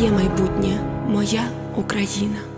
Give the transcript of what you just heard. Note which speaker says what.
Speaker 1: є майбутнє, моя Україна.